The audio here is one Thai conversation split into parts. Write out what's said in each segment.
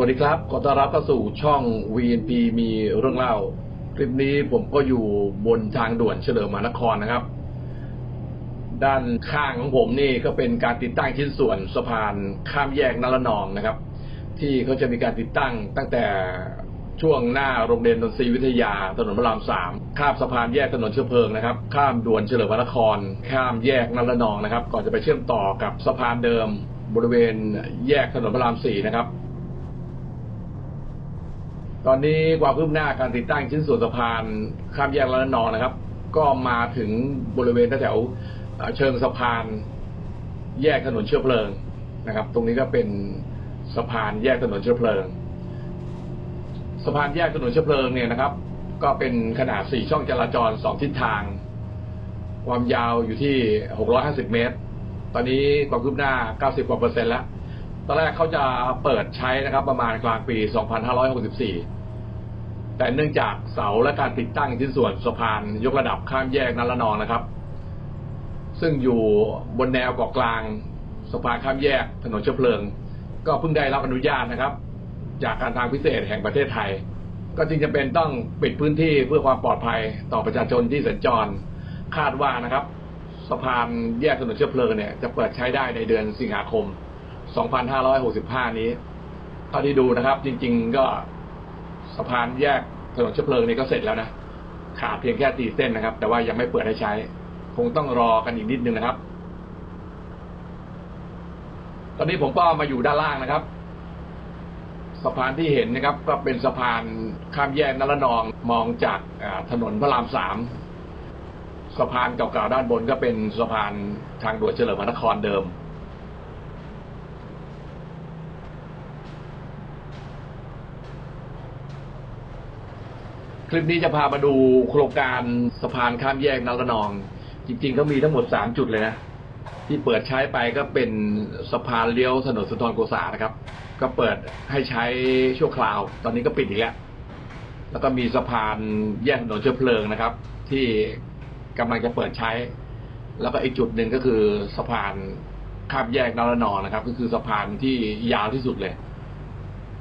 สวัสดีครับ ขอต้อนรับเข้าสู่ช่อง VNP มีเรื่องเล่า คลิปนี้ผมก็อยู่บนทางด่วนเฉลิมมหานครนะครับ ด้านข้างของผมนี่ก็เป็นการติดตั้งชิ้นส่วนสะพานข้ามแยกนรนองนะครับ ที่เขาจะมีการติดตั้งตั้งแต่ช่วงหน้าโรงเรียนดนตรีวิทยา ถนนพระรามสามข้ามสะพานแยกถนนเชื้อเพลิงนะครับ ข้ามด่วนเฉลิมพระนคร ข้ามแยกนรนองนะครับ ก่อนจะไปเชื่อมต่อกับสะพานเดิม บริเวณแยกถนนพระรามสี่นะครับ ตอนนี้ความคืบหน้าการติดตั้งชิ้นส่วนสะพานข้ามแยกนรนองนะครับ ก็มาถึงบริเวณแถวเอ่อเชิงสะพาน แยกถนนเชื้อเพลิงนะครับ ตรงนี้ก็เป็นสะพานแยกถนนเชื้อเพลิง สะพานแยกถนนเชื้อเพลิงเนี่ยนะครับ ก็เป็นขนาด4ช่องจราจร2ทิศทาง ความยาวอยู่ที่ 650 เมตร ตอนนี้ความคืบหน้า 90กว่าเปอร์เซ็นต์แล้ว ตอนแรกเขาจะเปิดใช้นะครับ ประมาณกลางปี 2564 แต่เนื่องจากเสาและการติดตั้งชิ้นส่วนสะพานยกระดับข้ามแยกนันละนองนะครับ ซึ่งอยู่บนแนวเกาะกลางสะพานข้ามแยกถนนเชื้อเพลิง ก็เพิ่งได้รับอนุญาตนะครับ จากการทางพิเศษแห่งประเทศไทย ก็จึงจะเป็นต้องปิดพื้นที่เพื่อความปลอดภัยต่อประชาชนที่สัญจรคาดว่านะครับสะพานแยกถนนเชื้อเพลิงเนี่ยจะเปิดใช้ได้ในเดือนสิงหาคม 2565 นี้เท่าที่ดูนะครับ จริง ๆ ก็สะพานแยกถนนเชื้อเพลิงนี่ก็เสร็จแล้วนะขาดเพียงแค่ตีเส้นนะครับ แต่ว่ายังไม่เปิดให้ใช้ คงต้องรอกันอีกนิดนึงนะครับ ตอนนี้ผมก็มาอยู่ด้านล่างนะครับสะพานที่เห็นนะครับ ก็เป็นสะพานข้ามแยกนรนองมองจากถนนพระรามสามสะพานเก่าๆด้านบนก็เป็นสะพานทางด่วนเฉลิมพระนครเดิม คลิปนี้จะพามาดูโครงการสะพานข้ามแยกนรนอง จริงๆเขามีทั้งหมดสามจุดเลยนะ ที่เปิดใช้ไปก็เป็นสะพานเลี้ยวถนนสุนทรโกษานะครับ ก็เปิดให้ใช้ชั่วคราว ตอนนี้ก็ปิดอีกแล้ว แล้วก็มีสะพานแยกถนนเชื้อเพลิงนะครับ ที่กำลังจะเปิดใช้ แล้วก็อีกจุดหนึ่งก็คือสะพานข้ามแยกนรนองนะครับ ก็คือสะพานที่ยาวที่สุดเลย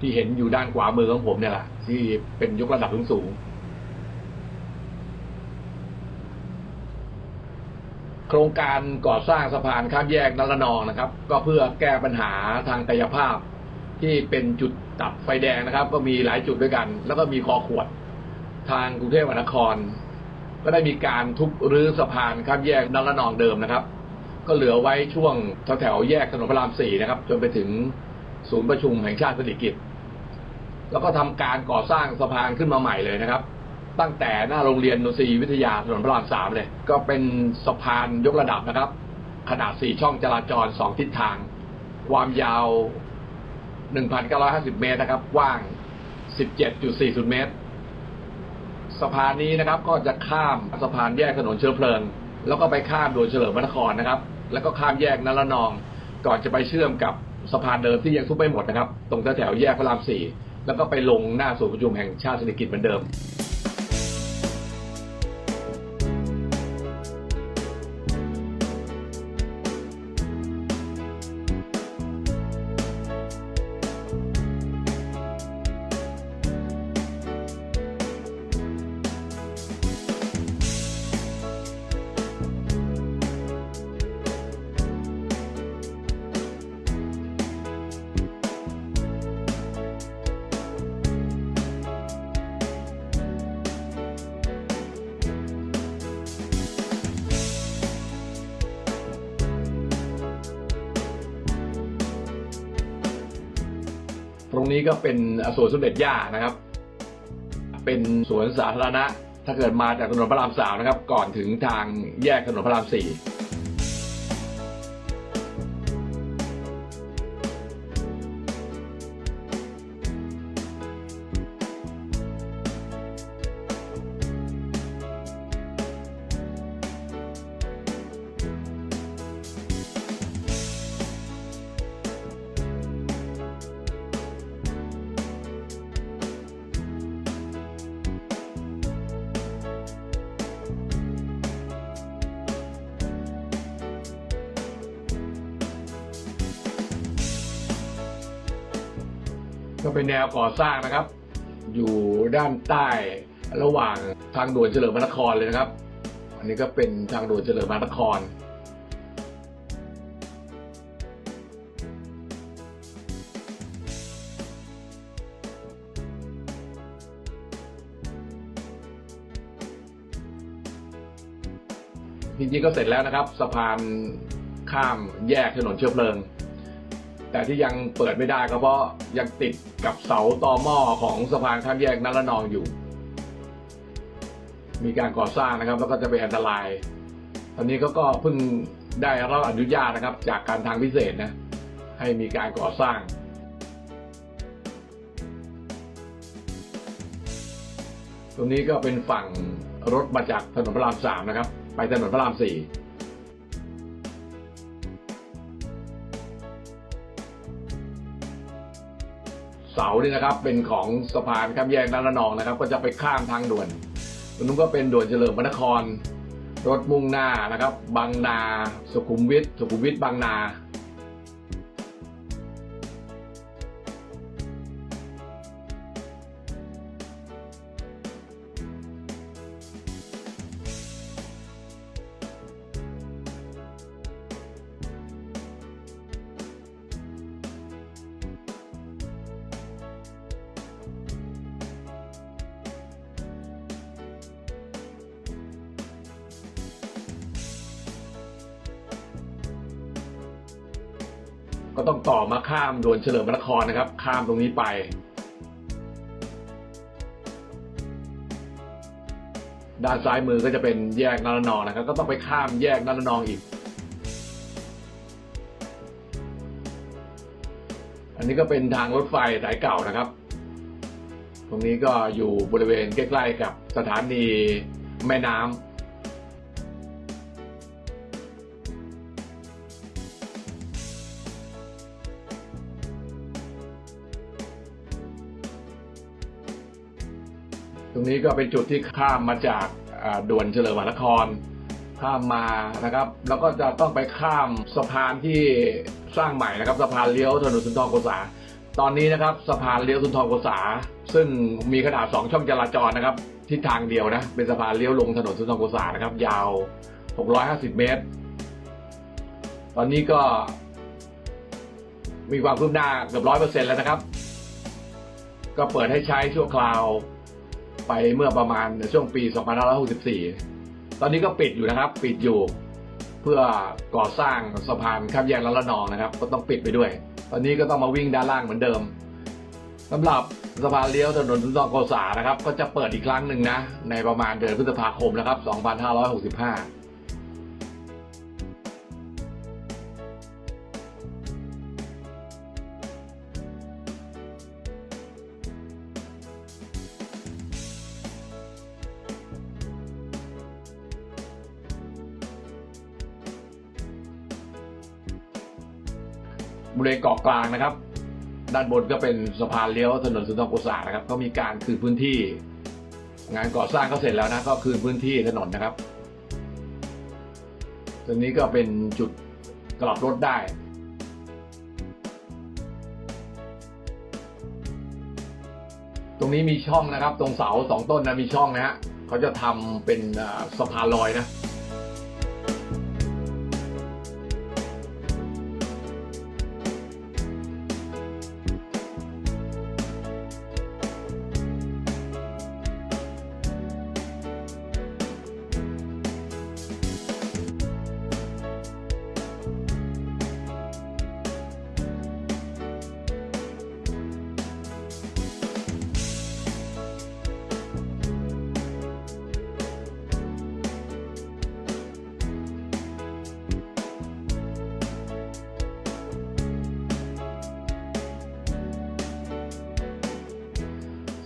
ที่เห็นอยู่ด้านขวามือของผมเนี่ยแหละที่เป็นยกระดับสูง โครงการก่อสร้างสะพานข้ามแยกนรนองนะครับ ก็เพื่อแก้ปัญหาทางกายภาพ ที่เป็นจุดตัดไฟแดงนะครับ ก็มีหลายจุดด้วยกัน แล้วก็มีคอขวด ทางกรุงเทพมหานคร ก็ได้มีการทุบรื้อสะพานข้ามแยกนรนองเดิมนะครับ ก็เหลือไว้ช่วงแถวๆแยกถนนพระรามสี่นะครับ จนไปถึงศูนย์ประชุมแห่งชาติสิริกิติ์แล้วก็ทำการก่อสร้างสะพานขึ้นมาใหม่เลยนะครับ ตั้งแต่หน้าโรงเรียนดนตรีวิทยาถนนพระรามสามเลย ก็เป็นสะพานยกระดับนะครับ ขนาดสี่ช่องจราจรสองทิศทาง ความยาว 1,950 เมตรนะครับกว้าง 17.40 เมตร สะพานนี้นะครับก็จะข้ามสะพานแยกถนนเชื้อเพลิง แล้วก็ไปข้ามโดยเฉลิมพระนครนะครับ แล้วก็ข้ามแยกนรนอง ก่อนจะไปเชื่อมกับสะพานเดิมที่ยังทุบไม่หมดนะครับ ตรงแถวแยกพระรามสี่แล้วก็ไปลงหน้าศูนย์ประชุมแห่งชาติเศรษฐกิจเหมือนเดิม ตรงนี้ก็เป็นสวนสมเด็จย่านะครับ เป็นสวนสาธารณะ ถ้าเกิดมาจากถนนพระรามสามนะครับ ก่อนถึงทางแยกถนนพระรามสี่ ก็เป็นแนวก่อสร้างนะครับ อยู่ด้านใต้ระหว่างทางด่วนเฉลิมพระนครเลยนะครับ อันนี้ก็เป็นทางด่วนเฉลิมพระนครจริงๆก็เสร็จแล้วนะครับสะพานข้ามแยกถนนเชื้อเพลิง แต่ที่ยังเปิดไม่ได้ก็เพราะยังติด กับเสาต่อหม้อของสะพานข้ามแยกนัละนองอยู่ มีการก่อสร้างนะครับ แล้วก็จะเป็นอันตราย ตอนนี้ก็ก็เพิ่งได้รับอนุญาตนะครับ จากการทางพิเศษนะ ให้มีการก่อสร้างตรงนี้ก็เป็นฝั่งรถมาจากถนนพระรามสามนะครับ ไปถนนพระรามสี่ เสานี่นะครับเป็นของสะพานข้ามแยกนันระนองนะครับ ก็จะไปข้ามทางด่วนตรงนู้นก็เป็นด่วนเฉลิมพระนคร รถมุ่งหน้านะครับ บางนา สุขุมวิทสุขุมวิทบางนา ก็ต้องต่อมาข้ามด่วนเฉลิมพระนครนะครับ ข้ามตรงนี้ไป ด้านซ้ายมือก็จะเป็นแยกนันนองนะครับ ก็ต้องไปข้ามแยกนันนองอีก อันนี้ก็เป็นทางรถไฟสายเก่านะครับ ตรงนี้ก็อยู่บริเวณใกล้ ๆ กับสถานีแม่น้ำ ตรงนี้ก็เป็นจุดที่ข้ามมาจากด่วนเฉลิมพระนครข้ามมานะครับ แล้วก็จะต้องไปข้ามสะพานที่สร้างใหม่นะครับสะพานเลี้ยวถนนสุนทรโกษา ตอนนี้นะครับสะพานเลี้ยวสุนทรโกษา ซึ่งมีขนาด 2 ช่องจราจรนะครับทิศทางเดียวนะเป็นสะพานเลี้ยวลงถนนสุนทรโกษานะครับ ยาว 650 เมตร ตอนนี้ก็ มีความคืบหน้าเกือบร้อยเปอร์เซ็นต์แล้วนะครับ ก็เปิดให้ใช้ชั่วคราว ไปเมื่อประมาณช่วงปี 2564 ตอนนี้ก็ปิดอยู่นะครับ ปิดอยู่ เพื่อก่อสร้างสะพานข้ามแยกละละนองนะครับ ก็ต้องปิดไปด้วย ตอนนี้ก็ต้องมาวิ่งด้านล่างเหมือนเดิมสำหรับสะพานเลี้ยวถนนสุนทรโกษานะครับ ก็จะเปิดอีกครั้งหนึ่งนะ ในประมาณเดือนพฤษภาคมนะครับ 2565 บริเวณเกาะกลางนะครับ ด้านบนก็เป็นสะพานเลี้ยวถนนสุนทรโกษานะครับ ก็มีการคืนพื้นที่ งานก่อสร้างก็เสร็จแล้วนะก็คืนพื้นที่ถนนนะครับตรงนี้ก็เป็นจุดกลับรถได้ตรงนี้มีช่องนะครับ ตรงเสาสองต้นนะมีช่องนะฮะเขาจะทำเป็นสะพานลอยนะ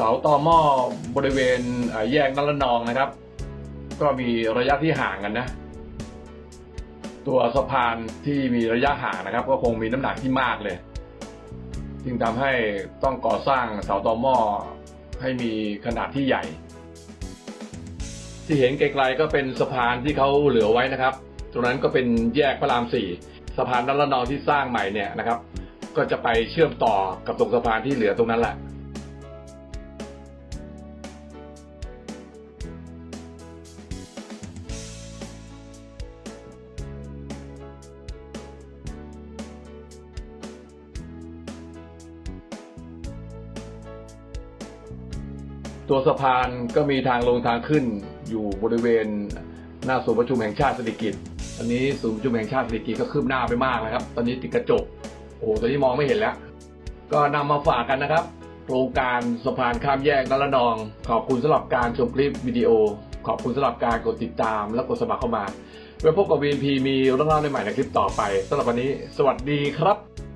เสาต่อหม้อบริเวณแยกนัลนองนะครับ ก็มีระยะที่ห่างกันนะ ตัวสะพานที่มีระยะห่างนะครับ ก็คงมีน้ำหนักที่มากเลย จึงทำให้ต้องก่อสร้างเสาต่อหม้อให้มีขนาดที่ใหญ่ ที่เห็นไกลๆก็เป็นสะพานที่เขาเหลือไว้นะครับ ตรงนั้นก็เป็นแยกพระรามสี่สะพานนัลนองที่สร้างใหม่เนี่ยนะครับ ก็จะไปเชื่อมต่อกับตรงสะพานที่เหลือตรงนั้นแหละ ตัวสะพานก็มีทางลงทางขึ้นอยู่บริเวณหน้าศูนย์ประชุมแห่งชาติเศรษฐกิจตอนนี้ศูนย์ประชุมแห่งชาติเศรษฐกิจก็คืบหน้าไปมากแล้วครับ ตอนนี้ติดกระจก โอ้โหตอนนี้มองไม่เห็นแล้ว ก็นำมาฝากกันนะครับ โครงการสะพานข้ามแยกนรนอง ขอบคุณสำหรับการชมคลิปวิดีโอ ขอบคุณสำหรับการกดติดตามและกดสมัครเข้ามาไว้พบกับ VNP มีเรื่องเล่าใหม่ในคลิปต่อไปสำหรับวันนี้ สวัสดีครับ